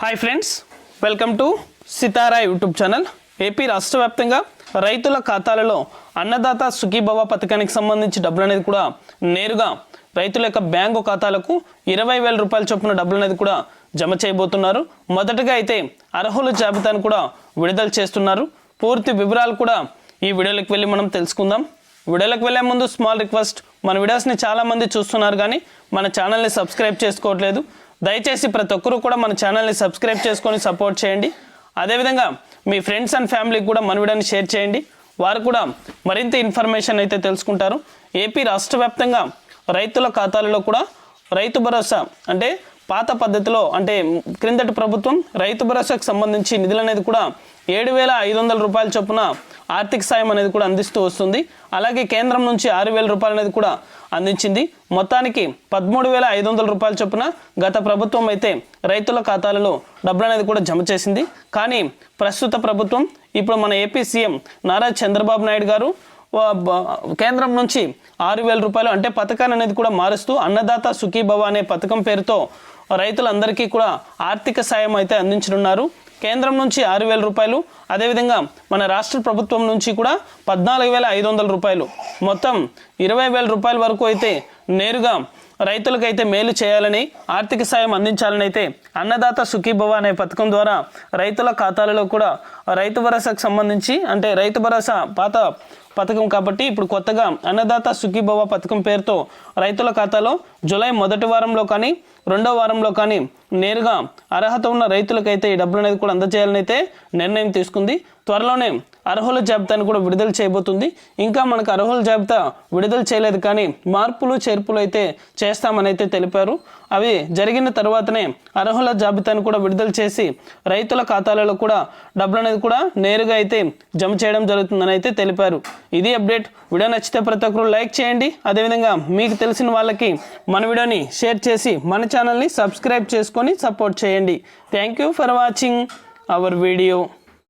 Hi friends welcome to Sithara YouTube channel AP రాష్ట్ర వ్యాప్తంగా రైతుల ఖాతాలలో అన్నదాత సుఖీభవ పథకానికి సంబంధించి డబ్బులు అనేది కూడా నేరుగా రైతుల యొక్క బ్యాంకు ఖాతాలకు ఇరవై వేల రూపాయల చొప్పున డబ్బులు అనేది కూడా జమ చేయబోతున్నారు. మొదటగా అయితే అర్హుల జాబితాను కూడా విడుదల చేస్తున్నారు. పూర్తి వివరాలు కూడా ఈ వీడియోలోకి వెళ్ళి మనం తెలుసుకుందాం. వీడియోలకు వెళ్ళే ముందు స్మాల్ రిక్వెస్ట్ మన వీడియోస్ని చాలామంది చూస్తున్నారు కానీ మన ఛానల్ని సబ్స్క్రైబ్ చేసుకోవట్లేదు. దయచేసి ప్రతి ఒక్కరూ కూడా మన ఛానల్ని సబ్స్క్రైబ్ చేసుకొని సపోర్ట్ చేయండి. అదేవిధంగా మీ ఫ్రెండ్స్ అండ్ ఫ్యామిలీకి కూడా మన వీడియోని షేర్ చేయండి. వారు కూడా మరింత ఇన్ఫర్మేషన్ అయితే తెలుసుకుంటారు. ఏపీ రాష్ట్ర వ్యాప్తంగా రైతుల ఖాతాలలో కూడా రైతు భరోసా అంటే పాత పద్ధతిలో అంటే క్రిందటి ప్రభుత్వం రైతు భరోసాకు సంబంధించి నిధులు అనేది కూడా ఏడు వేల ఐదు వందల రూపాయల చొప్పున ఆర్థిక సాయం అనేది కూడా అందిస్తూ వస్తుంది. అలాగే కేంద్రం నుంచి ఆరు వేల రూపాయలు అనేది కూడా అందించింది. మొత్తానికి పదమూడు వేల ఐదు వందల రూపాయల చొప్పున గత ప్రభుత్వం అయితే రైతుల ఖాతాలలో డబ్బులు అనేది కూడా జమ చేసింది. కానీ ప్రస్తుత ప్రభుత్వం ఇప్పుడు మన ఏపీ సీఎం నారా చంద్రబాబు నాయుడు గారు కేంద్రం నుంచి ఆరు వేల రూపాయలు అంటే పథకాన్ని అనేది కూడా మారుస్తూ అన్నదాత సుఖీభవ అనే పథకం పేరుతో రైతులందరికీ కూడా ఆర్థిక సాయం అయితే అందించనున్నారు. కేంద్రం నుంచి ఆరు వేల రూపాయలు అదేవిధంగా మన రాష్ట్ర ప్రభుత్వం నుంచి కూడా పద్నాలుగు వేల ఐదు వందల రూపాయలు. మొత్తం ఇరవై వేల రూపాయల వరకు అయితే నేరుగా రైతులకైతే మేలు చేయాలని ఆర్థిక సాయం అందించాలని అయితే అన్నదాత సుఖీభవ అనే పథకం ద్వారా రైతుల ఖాతాలలో కూడా రైతు భరోసాకు సంబంధించి అంటే రైతు భరోసా పాత పథకం కాబట్టి ఇప్పుడు కొత్తగా అన్నదాత సుఖీభవ పథకం పేరుతో రైతుల ఖాతాలో జూలై మొదటి వారంలో కానీ రెండో వారంలో కానీ నేరుగా అర్హత ఉన్న రైతులకైతే ఈ డబ్బులు అనేది కూడా అందజేయాలని అయితే నిర్ణయం తీసుకుంది. త్వరలోనే అర్హుల జాబితాను కూడా విడుదల చేయబోతుంది. ఇంకా మనకు అర్హుల జాబితా విడుదల చేయలేదు కానీ మార్పులు చేర్పులు అయితే చేస్తామని అయితే తెలిపారు. అవి జరిగిన తర్వాతనే అర్హుల జాబితాను కూడా విడుదల చేసి రైతుల ఖాతాలలో కూడా డబ్బులు అనేది కూడా నేరుగా అయితే జమ చేయడం జరుగుతుందని అయితే తెలిపారు. ఇది అప్డేట్. వీడియో నచ్చితే ప్రతి ఒక్కరు లైక్ చేయండి. అదేవిధంగా మీకు తెలిసిన వాళ్ళకి మన వీడియోని షేర్ చేసి మన ఛానల్ని సబ్స్క్రైబ్ చేసుకొని సపోర్ట్ చేయండి. Thank you for watching our video